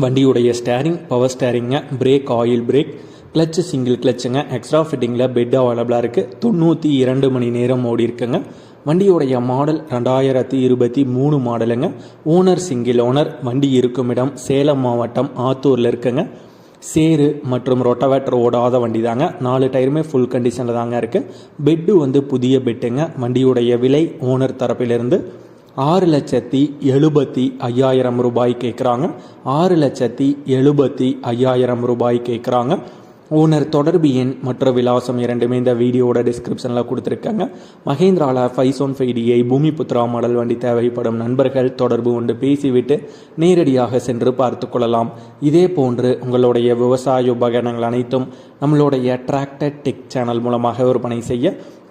வண்டியுடைய steering power ஸ்டேரிங்க brake oil brake clutch single கிளச்சுங்க extra ஃபிட்டிங்கில் bed அவைலபிளாக இருக்குது தொண்ணூற்றி இரண்டு மணி நேரம் ஓடி இருக்குங்க. வண்டியுடைய மாடல் ரெண்டாயிரத்தி இருபத்தி மூணு மாடலுங்க ஓனர் சிங்கிள் ஓனர் வண்டி இருக்கும் இடம் சேலம் மாவட்டம் ஆத்தூரில் இருக்குங்க. சேரு மற்றும் ரொட்டவேட்டர் ஓடாத வண்டி தாங்க நாலு டயருமே ஃபுல் கண்டிஷனில் தாங்க இருக்குது பெட்டு வந்து புதிய பெட்டுங்க வண்டியுடைய விலை ஓனர் தரப்பிலிருந்து ஆறு லட்சத்தி எழுபத்தி ஐயாயிரம் ரூபாய் கேட்குறாங்க. ஆறு லட்சத்தி எழுபத்தி ஐயாயிரம் ரூபாய் கேட்குறாங்க. ஓனர் தொடர்பு எண் மற்ற விலாசம் இரண்டுமே இந்த வீடியோவோட டிஸ்கிரிப்ஷனில் கொடுத்துருக்காங்க. மகேந்திராவில் five one five DI Bhoomi Putra model வண்டி தேவைப்படும் நண்பர்கள் தொடர்பு கொண்டு பேசிவிட்டு நேரடியாக சென்று பார்த்து கொள்ளலாம். இதே போன்று உங்களுடைய விவசாய உபகரணங்கள் அனைத்தும் நம்மளுடைய டிராக்டர் டெக் சேனல் மூலமாக விற்பனை செய்ய